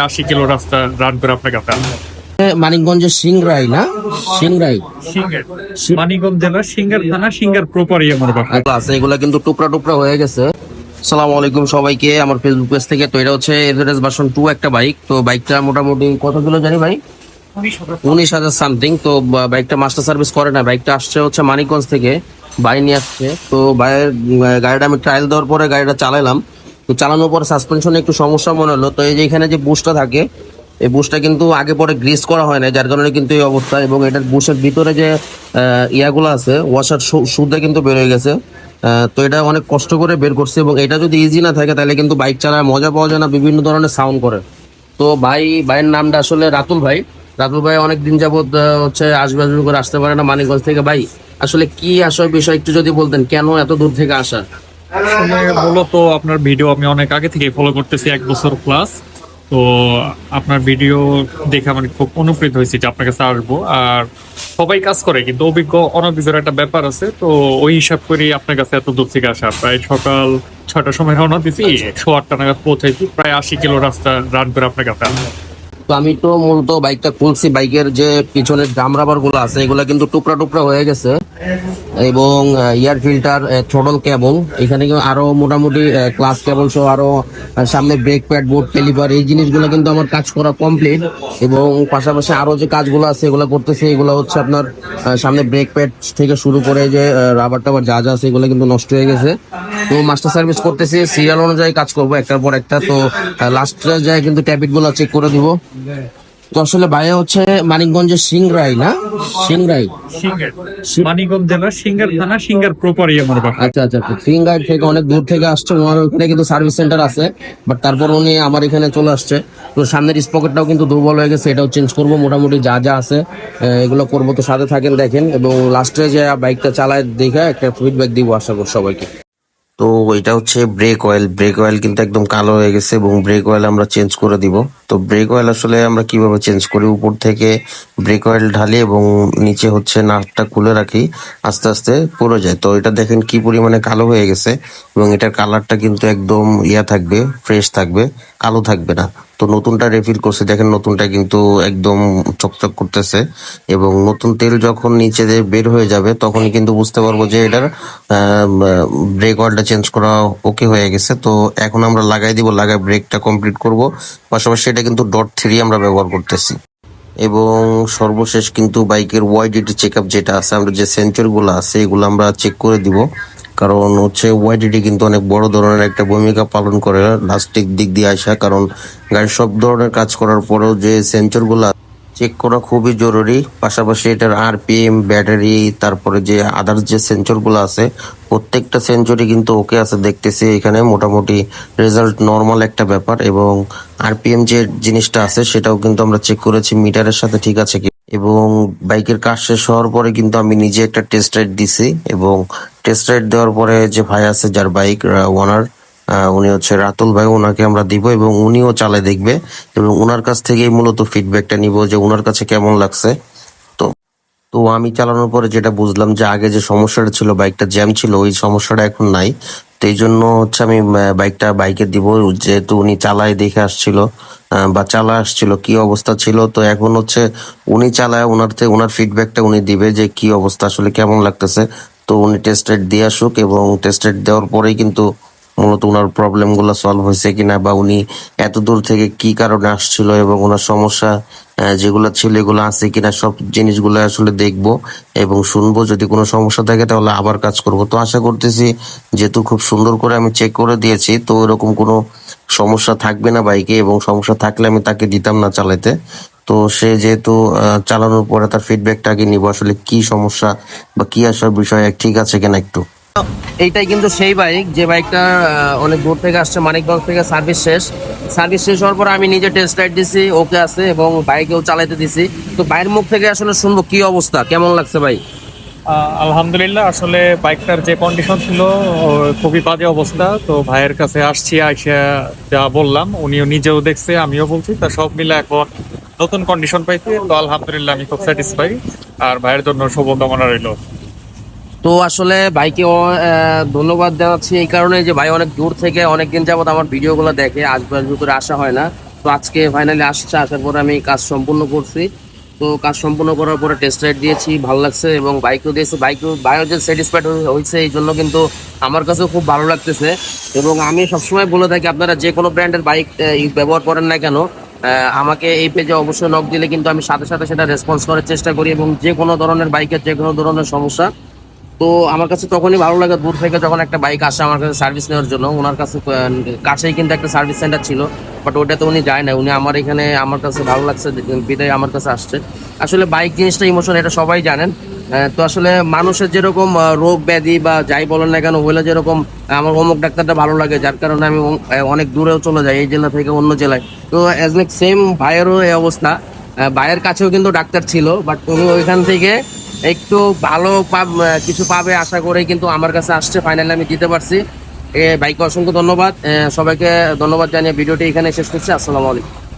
প্রায় আশি কিলো রাস্তা রান করে আপনাকে আপনার মানিকগঞ্জের সিংরাই না? সিংরাই। মানিকগঞ্জ জেলা সিঙ্গার থানা সিঙ্গার প্রপারই আমার বাসা আছে এগুলা কিন্তু টুকরা টুকরা হয়ে গেছে। সালাম আলাইকুম সবাইকে আমার ফেসবুক পেজ থেকে। তো এটা হচ্ছে এভারেজ ভার্সন টু একটা বাইক তো বাইকটা মোটামুটি কত কিলো জানি ভাই? উনিশ হাজার সামথিং তো বাইকটা মাস্টার সার্ভিস করে না। বাইকটা আসছে হচ্ছে মানিকগঞ্জ থেকে। বাই নিয়ে আসছে। তো বাইরের গাড়িটা আমি ট্রায়াল দেওয়ার পরে গাড়িটা চালালাম তো চালানোর পর সাসপেনশনে একটু সমস্যা মনে হলো। তো এই যে এখানে যে বুশটা থাকে এই বুশটা কিন্তু আগে পরে গ্রিস করা হয় না যার কারণে কিন্তু এই অবস্থা এবং এটার বুশের ভিতরে যে ইয়াগুলো আছে ওয়াশার সুদে কিন্তু বের হয়ে গেছে। তো এটা অনেক কষ্ট করে বের করছে এবং এটা যদি ইজি না থাকে তাহলে কিন্তু বাইক চালায় মজা পাওয়া যায় না বিভিন্ন ধরনের সাউন্ড করে। তো ভাই ভাইয়ের নামটা আসলে রাতুল ভাই। রাতুল ভাই অনেক দিন আহ, হচ্ছে আসবে আসবে করে আসতে পারে না মানিকগঞ্জ থেকে। ভাই আসলে কি আসার বিষয় একটু যদি বলতেন কেন এত দূর থেকে আসা? মূলত আপনার ভিডিও আমি অনেক আগে থেকে ফলো করতেছি, এক বছর প্লাস তো আপনার ভিডিও দেখে আমি খুব অনুপ্রেরিত হয়েছি যে আপনার কাছে আসব। আর সবাই কাজ করে, কিন্তু অভিজ্ঞ অনভিজ্ঞর একটা ব্যাপার আছে। তো ওই হিসাব করে আপনার কাছে এত দূর থেকে আসা। প্রায় সকাল ছটার সময় রওনা দিছি ছ আটটা নাগাদ পৌঁছাইছি, প্রায় আশি কিলো রাস্তা রান করে আপনার কাছে তো আমি তো মূলত বাইকটা খুলছি বাইকের যে পিছনের ড্রাম রাবারগুলো আছে, এগুলা কিন্তু টুকরা টুকরা হয়ে গেছে। এবং ইয়ার ফিল্টার থ্রোটল কেবল এখানে আরও মোটামুটি ক্লাস কেবল সহ আরও সামনে ব্রেক প্যাড বোর্ড টেলিভার এই জিনিসগুলো কিন্তু আমার কাজ করা কমপ্লিট এবং পাশাপাশি আরও যে কাজগুলো আছে, এগুলো করতেছে, এগুলো হচ্ছে আপনার সামনে ব্রেক প্যাড থেকে শুরু করে যে রাবার টাবার যা যা আছে, এগুলো কিন্তু নষ্ট হয়ে গেছে। তো মাস্টার সার্ভিস করতেছি সিরিয়াল অনুযায়ী কাজ করব, একটার পর একটা। তো লাস্টে যায় কিন্তু ট্যাবিটগুলো চেক করে দিব তো আসলে ভাইয়া হচ্ছে মানিকগঞ্জের সিংরাই না? সিংরাই। সিঙ্গার মানিকগঞ্জ জেলা সিঙ্গার থানা সিঙ্গার প্রপারই আমার বাসা। আচ্ছা আচ্ছা সিংরাই থেকে অনেক দূর থেকে আসছে। ওনার ওখানে কিন্তু সার্ভিস সেন্টার আছে বাট তারপর উনি আমার এখানে চলে আসছে। তো সামনের স্পকেটটাও কিন্তু দুর্বল হয়ে গেছে এটাও চেঞ্জ করব। মোটামুটি যা যা আছে এগুলো করব। তো সাথে থাকেন দেখেন। এবং লাস্টে যে বাইকটা চালায় দেখে একটা ফিডব্যাক দিব আশা করি সবাইকে। তো এটা হচ্ছে ব্রেক অয়েল ব্রেক অয়েল কিন্তু একদম কালো হয়ে গেছে এবং ব্রেক অয়েল আমরা চেঞ্জ করে দিব। তো ব্রেক অয়েল আসলে আমরা কীভাবে চেঞ্জ করি? উপর থেকে ব্রেক অয়েল ঢালি এবং নিচে হচ্ছে নাটটা খুলে রাখি, আস্তে আস্তে পড়ে যায়। তো এটা দেখেন কি পরিমাণে কালো হয়ে গেছে এবং এটার কালারটা কিন্তু একদম ইয়া থাকবে ফ্রেশ থাকবে, কালো থাকবে না। তো নতুনটা রেফিল করছে। দেখেন নতুনটা কিন্তু একদম চকচক করতেছে এবং নতুন তেল যখন নিচে বের হয়ে যাবে তখনই কিন্তু বুঝতে পারব যে এটার ব্রেক অয়েলটা চেঞ্জ করা ওকে হয়ে গেছে। তো এখন আমরা লাগাই দিব, লাগাই ব্রেকটা কমপ্লিট করব। পাশাপাশি এটা কিন্তু ডট থ্রি আমরা ব্যবহার করতেছি। এবং সর্বশেষ কিন্তু বাইকের ওয়াইডিটি চেক আপ যেটা আছে, আমরা যে সেন্সরগুলো আছে, এগুলো আমরা চেক করে দিব। কারণ হচ্ছে ওয়াইডিটি কিন্তু অনেক বড় ধরনের একটা ভূমিকা পালন করে লাস্টিক দিক দিয়ে আসা, কারণ গাড়ির সব ধরনের কাজ করার পরেও যে সেন্সরগুলা চেক করা খুবই জরুরি। পাশাপাশি এটার আরপিএম ব্যাটারি তারপরে যে আদার্স যে সেন্সরগুলো আছে, প্রত্যেকটা সেঞ্চুরি কিন্তু ওকে আছে দেখতেছি এখানে। মোটামুটি রেজাল্ট নর্মাল একটা ব্যাপার এবং আরপিএম যে জিনিসটা আছে সেটাও কিন্তু আমরা চেক করেছি, মিটারের সাথে ঠিক আছে কি? এবং বাইকের কাজ শেষ হওয়ার পরে কিন্তু আমি নিজে একটা টেস্ট রাইড দিছি এবং টেস্ট রাইড দেওয়ার পরে যে ভাই আছে যার বাইক ওনার উনি হচ্ছে রাতুল ভাই ওনাকে আমরা দিব এবং উনিও চালায় দেখবে এবং ওনার কাছ থেকেই মূলত ফিডব্যাকটা নিব যে ওনার কাছে কেমন লাগছে। তো তো আমি চালানোর পরে যেটা বুঝলাম যে আগে যে সমস্যাটা ছিল বাইকটা জ্যাম ছিল, ওই সমস্যাটা এখন নাই। তো এই জন্য হচ্ছে আমি বাইকটা বাইকে দিব, যেহেতু উনি চালায় দেখে আসছিল বা চালা আসছিল, কি অবস্থা ছিল। তো এখন হচ্ছে উনি চালায় ওনার ওনার ফিডব্যাকটা উনি দিবে যে কি অবস্থা, আসলে কেমন লাগতেছে। তো উনি টেস্ট রাইড দিয়ে আসুক এবং টেস্ট রাইড দেওয়ার পরেই কিন্তু মূলত ওনার প্রবলেমগুলো সলভ হয়েছে কিনা বা উনি এত দূর থেকে কি কারণে আসছিল এবং ওনার সমস্যা যেগুলো ছিল এগুলো আছে কিনা সব জিনিসগুলো আসলে দেখব এবং শুনব। যদি কোনো সমস্যা থাকে তাহলে আবার কাজ করব। তো আশা করতেছি যেহেতু খুব সুন্দর করে আমি চেক করে দিয়েছি, তো এরকম কোনো সমস্যা থাকবে না বাইকে এবং সমস্যা থাকলে আমি তাকে দিতাম না চালাতে তো সে যেহেতু আহ, চালানোর পরে তার ফিডব্যাকটা আগে নিব? আসলে কি সমস্যা বা কি আসার বিষয় ঠিক আছে কিনা একটু? এইটাই কিন্তু সেই বাইক যে বাইকটা অনেক দূর থেকে আসছে মানিকগঞ্জ থেকে সার্ভিস শেষ। সার্ভিস শেষ হওয়ার পর আমি নিজে টেস্ট রাইড দিছি ওকে আছে এবং বাইকেও চালাইতে দিছি। তো বাইরের মুখ থেকে আসলে শুনব কি অবস্থা? কেমন লাগছে ভাই? আহ, আলহামদুলিল্লাহ আসলে বাইকটার যে কন্ডিশন ছিল খুবই বাজে অবস্থা। তো ভাইয়ের কাছে আসছি আইসা যা বললাম উনিও নিজেও দেখছে আমিও বলছি তা সব মিলে এখন নতুন কন্ডিশন পাইছি, তো আলহামদুলিল্লাহ আমি খুব স্যাটিসফাই আর ভাইয়ের জন্য শুভকামনা রইল। তো আসলে ভাইকে ধন্যবাদ জানাচ্ছি এই কারণে যে ভাই অনেক দূর থেকে অনেক দিন যাবত আমার ভিডিওগুলো দেখে, আসবে আসবে করে আসা হয় না। তো আজকে ফাইনালি আসছে, আসার পরে আমি কাজ সম্পূর্ণ করছি। তো কাজ সম্পূর্ণ করার পরে টেস্ট রাইড দিয়েছি, ভালো লাগছে এবং বাইকও দিয়েছি। বাইকও বাইও যে স্যাটিসফাইড হয়েছে এই জন্য কিন্তু আমার কাছেও খুব ভালো লাগতেছে। এবং আমি সবসময় বলে থাকি, আপনারা যে কোনো ব্র্যান্ডের বাইক ব্যবহার করেন না কেন আমাকে এই পেজে অবশ্যই নক দিলে কিন্তু আমি সাথে সাথে সেটা রেসপন্স করার চেষ্টা করি এবং যে কোনো ধরনের বাইকের যে কোনো ধরনের সমস্যা, তো আমার কাছে তখনই ভালো লাগে দূর থেকে যখন একটা বাইক আসে আমার কাছে সার্ভিস নেওয়ার জন্য। ওনার কাছে কাছেই কিন্তু একটা সার্ভিস সেন্টার ছিল বাট ওটাতে উনি যায় না উনি আমার এখানে আমার কাছে ভালো লাগছে, বিদায় আমার কাছে আসছে। আসলে বাইক জিনিসটা ইমোশন এটা সবাই জানেন। তো আসলে মানুষের যেরকম রোগ ব্যাধি বা যাই বলেন না কেন হলে যেরকম আমার অমুক ডাক্তারটা ভালো লাগে, যার কারণে আমি অনেক দূরেও চলে যাই, এই জেলা থেকে অন্য জেলায়। তো অ্যাজ লাইক সেম ভাইয়েরও এই অবস্থা। ভাইয়ের কাছেও কিন্তু ডাক্তার ছিল বাট উনি ওইখান থেকে একটু ভালো পাব কিছু পাবে আশা করে কিন্তু আমার কাছে আসছে ফাইনালি আমি দিতে পারছি। এ, ভাইকে অসংখ্য ধন্যবাদ। সবাইকে ধন্যবাদ জানিয়ে ভিডিওটি এখানে শেষ করছি, আসসালামু আলাইকুম।